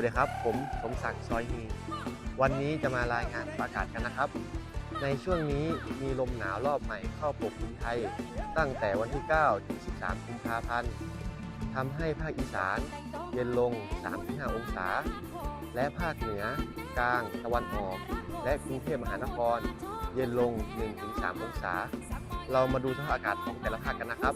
ัสดีครับ ผมสมศักดิ์ซอยฮีวันนี้จะมารายงานประกาศกันนะครับ ในช่วงนี้มีลมหนาวรอบใหม่เข้าปกคลุมไทย ตั้งแต่วันที่ 9 ถึง 13 กุมภาพันธ์ทำให้ภาคอีสาน เย็นลง 3-5 องศา และภาคเหนือ กลาง ตะวันออก และกรุงเทพมหานคร เย็นลง 1-3 องศา เรามาดูสภาพอากาศของแต่ละภาคกันนะครับ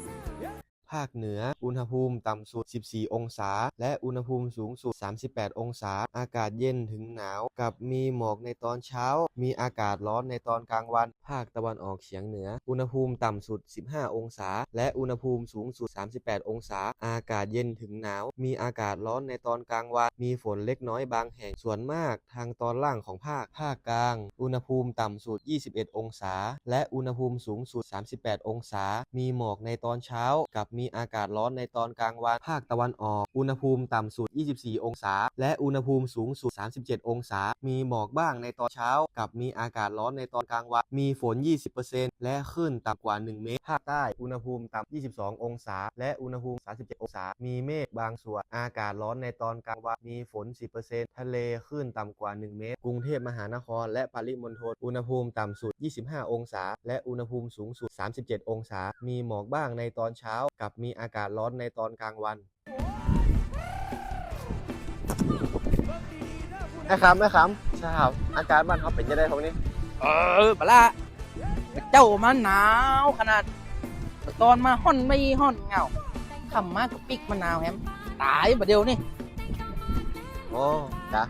ภาคเหนือ อุณหภูมิต่ำสุด 14 องศา และอุณหภูมิสูงสุด 38 องศา อากาศเย็นถึงหนาว กับมีหมอกในตอนเช้า มีอากาศร้อนในตอนกลางวัน ภาคตะวันออกเฉียงเหนือ อุณหภูมิต่ำสุด 15 องศา และอุณหภูมิสูงสุด 38 องศา อากาศเย็นถึงหนาว มีอากาศร้อนในตอนกลางวัน มีฝนเล็กน้อยบางแห่ง ส่วนมากทางตอนล่างของภาค ภาคกลาง อุณหภูมิต่ำสุด 21 องศา และอุณหภูมิสูงสุด 38 องศา มีหมอกในตอนเช้า กับมีีอากาศร้อนในตอนกลางวันภาคตะวันออก อุณหภูมิต่ำสุด 24 องศา และอุณหภูมิสูงสุด 37 องศา มีหมอกบ้างในตอนเช้า กับมีอากาศร้อนในตอนกลางวัน มีฝน 20%และคลื่นต่ำกว่า 1 เมตร ภาคใต้ อุณหภูมิต่ำ 22 องศา และอุณหภูมิ 37 องศา มีเมฆบางส่วน อากาศร้อนในตอนกลางวัน มีฝน 10%ทะเลคลื่นต่ำกว่า 1 เมตร กรุงเทพมหานคร และปริมณฑล อุณหภูมิต่ำสุด 25 องศา และอุณหภูมิสูงสุด 37 องศา มีหมอกบ้างในตอนเช้า กับมีอากาศร้อนในตอนกลางวันไอ้คำไอ้คำใช่ครับอากาศบ้านเขาเป็นยังไงครับวันนี้ เออปะละเจ้ามันหนาวขนาด ตอนมาห่อนไม่ห่อนเหงาคำมากก็ปิกมะนาวแฮมตายประเดี๋ยวนี่โอ้จ้ะ